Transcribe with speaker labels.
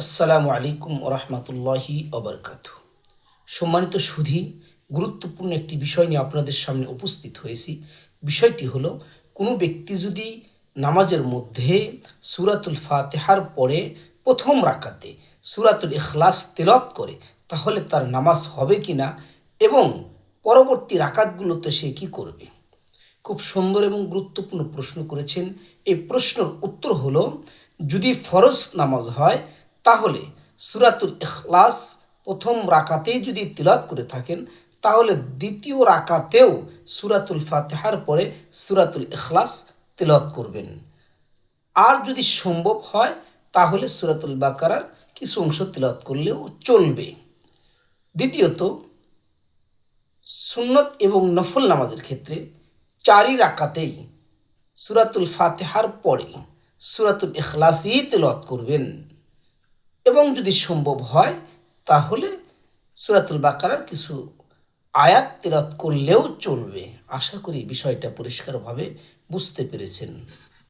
Speaker 1: আসসালামু আলাইকুম রহমতুল্লাহি অবরকাত সম্মানিত সুধী, গুরুত্বপূর্ণ একটি বিষয় নিয়ে আপনাদের সামনে উপস্থিত হয়েছি। বিষয়টি হলো, কোনো ব্যক্তি যদি নামাজের মধ্যে সুরাতুল ফাতেহার পরে প্রথম রাকাতে সুরাতুল ইখলাস তেলত করে, তাহলে তার নামাজ হবে কি না এবং পরবর্তী রাকাতগুলোতে সে কি করবে? খুব সুন্দর এবং গুরুত্বপূর্ণ প্রশ্ন করেছেন। এই প্রশ্নের উত্তর হলো, যদি ফরজ নামাজ হয় তাহলে সুরাতুল ইখলাস প্রথম রাকাতেই যদি তিলাত করে থাকেন, তাহলে দ্বিতীয় রাকাতেও সুরাতুল ফাতেহার পরে সুরাতুল ইখলাস তিলত করবেন। আর যদি সম্ভব হয়, তাহলে সুরাতুল বাকারার কিছু অংশ তিলত করলেও চলবে। দ্বিতীয়ত, সুন্নত এবং নফল নামাজের ক্ষেত্রে চারি রাকাতেই সুরাতুল ফাতেহার পরে সুরাতুল ইখলাসই তেলত করবেন। এবং যদি সম্ভব হয়, তাহলে সুরাতুল বাকারার কিছু আয়াত তেরাত করলেও চলবে। আশা করি বিষয়টা পরিষ্কারভাবে বুঝতে পেরেছেন।